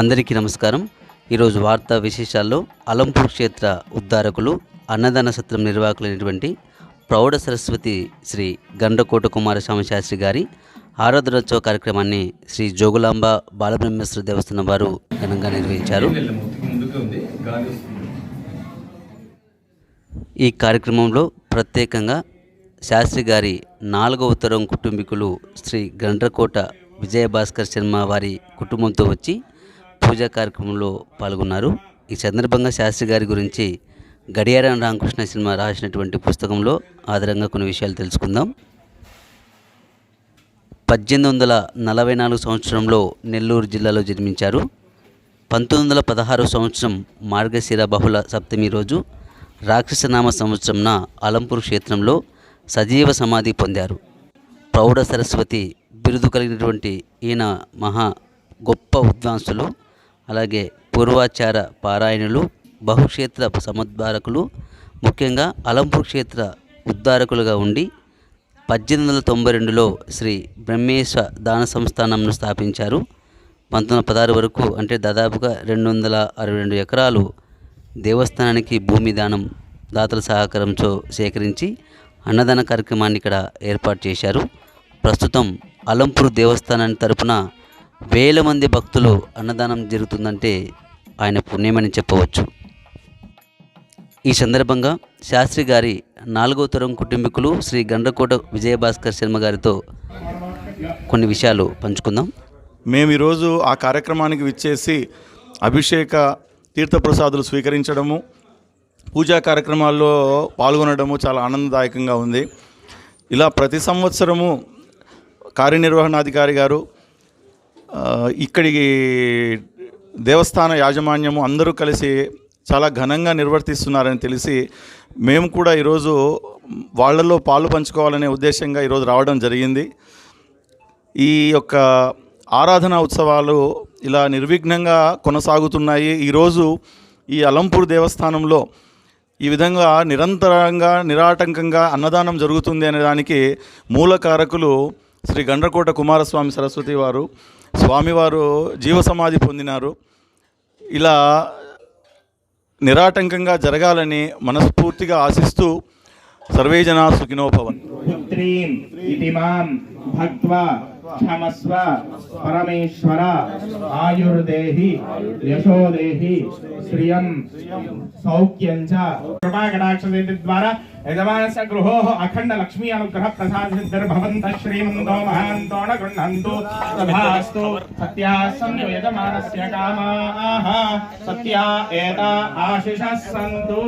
అందరికీ నమస్కారం. ఈరోజు వార్తా విశేషాల్లో అలంపూర్ క్షేత్ర ఉద్ధారకులు అన్నదాన సత్రం నిర్వాహకులైనటువంటి ప్రౌఢ సరస్వతి శ్రీ గండ్రకోట కుమారస్వామి శాస్త్రి గారి ఆరాధనోత్సవ కార్యక్రమాన్ని శ్రీ జోగులాంబ బాలబ్రహ్మేశ్వర దేవస్థానం వారు ఘనంగా నిర్వహించారు. ఈ కార్యక్రమంలో ప్రత్యేకంగా శాస్త్రి గారి నాలుగవ తరం కుటుంబీకులు శ్రీ గండ్రకోట విజయభాస్కర్ శర్మ వారి కుటుంబంతో వచ్చి పూజా కార్యక్రమంలో పాల్గొన్నారు. ఈ సందర్భంగా శాస్త్రి గారి గురించి గడియారం రామకృష్ణ సినిమా రాసినటువంటి పుస్తకంలో ఆధారంగా కొన్ని విషయాలు తెలుసుకుందాం. పద్దెనిమిది వందల నలభై నాలుగు సంవత్సరంలో నెల్లూరు జిల్లాలో జన్మించారు. పంతొమ్మిది వందల పదహారు సంవత్సరం మార్గశిర బహుళ సప్తమి రోజు రాక్షసనామ సంవత్సరంన అలంపూర్ క్షేత్రంలో సజీవ సమాధి పొందారు. ప్రౌఢ సరస్వతి బిరుదు కలిగినటువంటి ఈయన మహా గొప్ప విద్వాంసులు. అలాగే పూర్వాచార పారాయణులు బహుక్షేత్ర సముద్ధారకులు ముఖ్యంగా అలంపూర్ క్షేత్ర ఉద్ధారకులుగా ఉండి పద్దెనిమిది వందల తొంభై రెండులో శ్రీ బ్రహ్మేశ్వర దాన సంస్థానంను స్థాపించారు. పంతొమ్మిది వందల పదహారు వరకు అంటే దాదాపుగా రెండు వందల అరవై రెండు ఎకరాలు దేవస్థానానికి భూమి దానం దాతల సహకారంతో సేకరించి అన్నదాన కార్యక్రమాన్ని ఇక్కడ ఏర్పాటు చేశారు. ప్రస్తుతం అలంపూర్ దేవస్థానాన్ని తరపున వేల మంది భక్తులు అన్నదానం జరుగుతుందంటే ఆయన పుణ్యమని చెప్పవచ్చు. ఈ సందర్భంగా శాస్త్రి గారి నాలుగో తరం కుటుంబీకులు శ్రీ గండ్రకోట విజయభాస్కర్ శర్మ గారితో కొన్ని విషయాలు పంచుకుందాం. మేము ఈరోజు ఆ కార్యక్రమానికి విచ్చేసి అభిషేక తీర్థప్రసాదులు స్వీకరించడము పూజా కార్యక్రమాల్లో పాల్గొనడము చాలా ఆనందదాయకంగా ఉంది. ఇలా ప్రతి సంవత్సరము కార్యనిర్వహణాధికారి గారు ఇక్కడికి దేవస్థాన యాజమాన్యము అందరూ కలిసి చాలా ఘనంగా నిర్వర్తిస్తున్నారని తెలిసి మేము కూడా ఈరోజు వాళ్ళలో పాలు పంచుకోవాలనే ఉద్దేశంగా ఈరోజు రావడం జరిగింది. ఈ యొక్క ఆరాధన ఉత్సవాలు ఇలా నిర్విఘ్నంగా కొనసాగుతున్నాయి. ఈరోజు ఈ అలంపూర్ దేవస్థానంలో ఈ విధంగా నిరంతరంగా నిరాటంకంగా అన్నదానం జరుగుతుంది అనే దానికి మూల కారకులు శ్రీ గండ్రకోట కుమారస్వామి సరస్వతి వారు స్వామివారు జీవ సమాధి పొందినారు. ఇలా నిరాటంకంగా జరగాలని మనస్ఫూర్తిగా ఆశిస్తూ సర్వేజన సుఖినోభవన్ క్షమస్వ పరమేశ్వర ఆయుర్దేహి యశోదేహి శ్రియం సౌఖ్యం చ కృపాకటాక్షదేతి ద్వారా యజమానస్య గృహో అఖండ లక్ష్మీ అనుగ్రహ ప్రసాద శ్రీమంతో మహాంతోణ గృహంతో గృహంతు తథాస్తు సత్యాः సంతు యజమానస్య కామాः సత్యా ఏతా ఆశిషः సంతు